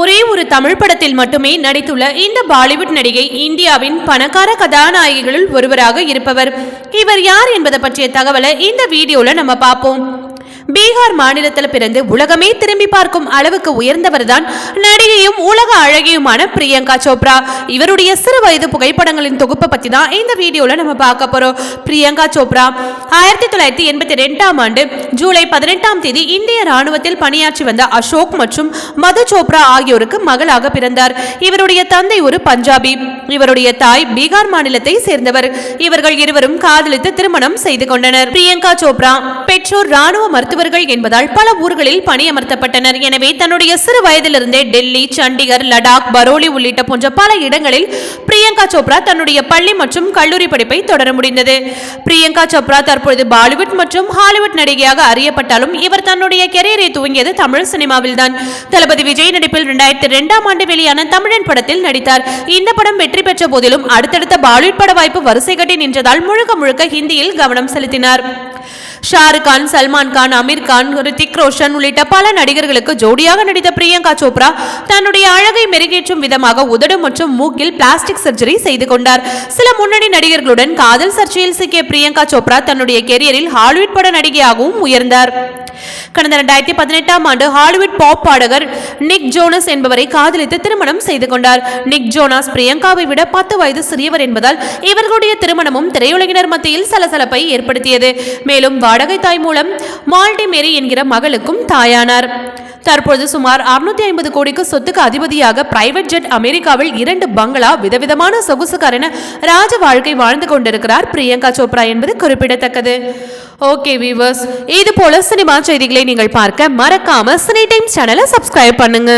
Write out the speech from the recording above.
ஒரே ஒரு தமிழ் படத்தில் மட்டுமே நடித்துள்ள இந்த பாலிவுட் நடிகை இந்தியாவின் பணக்கார கதாநாயகிகளுள் ஒருவராக இருப்பவர். இவர் யார் என்பதை பற்றிய தகவலை இந்த வீடியோல நம்ம பார்ப்போம். பீகார் மாநிலத்தில் பிறந்து உலகமே திரும்பி பார்க்கும் அளவுக்கு உயர்ந்தவர்தான் நடிகையும் உலக அழகியுமான பிரியங்கா சோப்ரா. இவருடைய சிறு வயது புகைப்படங்களின் தொகுப்பை பத்தி தான் இந்த வீடியோல நம்ம பார்க்க போறோம். பிரியங்கா சோப்ரா ஆயிரத்தி தொள்ளாயிரத்தி எண்பத்தி ரெண்டாம் ஆண்டு ஜூலை பதினெட்டாம் தேதி இந்திய ராணுவத்தில் பணியாற்றி வந்த அசோக் மற்றும் மது சோப்ரா ஆகியோருக்கு மகளாக பிறந்தார். இவருடைய தந்தை ஒரு பஞ்சாபி. இவருடைய தாய் பீகார் மாநிலத்தை சேர்ந்தவர். இவர்கள் இருவரும் காதலித்து திருமணம் செய்து கொண்டனர். பிரியங்கா சோப்ரா பெற்றோர் ராணுவ மருத்துவ மருத்துவர்கள் என்பதால் பல ஊர்களில் பணியமர்த்தப்பட்டனர். எனவே தன்னுடைய சிறு வயதிலிருந்தே டெல்லி சண்டிகர் லடாக் பரோலி உள்ளிட்ட போன்ற பல இடங்களில் பிரியங்கா சோப்ரா தன்னுடைய பள்ளி மற்றும் கல்லூரி படிப்பை தொடர முடிந்தது. பிரியங்கா சோப்ரா தற்பொழுது பாலிவுட் மற்றும் ஹாலிவுட் நடிகையாக அறியப்பட்டாலும் இவர் தன்னுடைய கெரியரை துவங்கியது தமிழ் சினிமாவில் தான். தளபதி விஜய் நடிப்பில் இரண்டாயிரத்தி இரண்டாம் ஆண்டு வெளியான தமிழன் படத்தில் நடித்தார். இந்த படம் வெற்றி பெற்ற போதிலும் அடுத்தடுத்த பாலிவுட் பட வாய்ப்பு வரிசை கட்டி நின்றதால் முழுக்க முழுக்க ஹிந்தியில் கவனம் செலுத்தினார். ஷாருக் கான் சல்மான் கான் அமீர் கான் ரித்திக் ரோஷன் உள்ளிட்ட பல நடிகர்களுக்கு ஜோடியாக நடித்த பிரியங்கா சோப்ரா தன்னுடைய அழகை மெருகேற்றும் விதமாக உதடு மற்றும் மூக்கில் பிளாஸ்டிக் சர்ஜரி செய்து கொண்டார். சில முன்னணி நடிகர்களுடன் காதல் சர்ச்சையில் சிக்கிய பிரியங்கா சோப்ரா தன்னுடைய கெரியரில் ஹாலிவுட் பட நடிகையாகவும் உயர்ந்தார். கடந்த இரண்டாயிரத்தி பதினெட்டாம் ஆண்டு ஹாலிவுட் பாப் பாடகர் நிக் ஜோனஸ் என்பவரை காதலித்து திருமணம் செய்து கொண்டார். நிக் ஜோனாஸ் பிரியங்காவை விட பத்து வயது சிறியவர் என்பதால் இவர்களுடைய திருமணமும் திரையுலகினர் மத்தியில் சலசலப்பை ஏற்படுத்தியது. மேலும் வாடகை தாய் மூலம் மால்டி மேரி என்கிற மகளுக்கும் தாயானார். தற்பொழுது சுமார் 650 ஐம்பது கோடிக்கு சொத்துக்கு அதிபதியாக பிரைவேட் ஜெட் அமெரிக்காவில் இரண்டு பங்களா விதவிதமான சொகுசுக்காரன ராஜ வாழ்க்கை வாழ்ந்து கொண்டிருக்கிறார் பிரியங்கா சோப்ரா என்பது குறிப்பிடத்தக்கது. ஓகே வீவர்ஸ் இது போல சினிமா செய்திகளை நீங்கள் பார்க்க மறக்காம சினி டைம்ஸ் சேனலை சப்ஸ்கிரைப் பண்ணுங்க.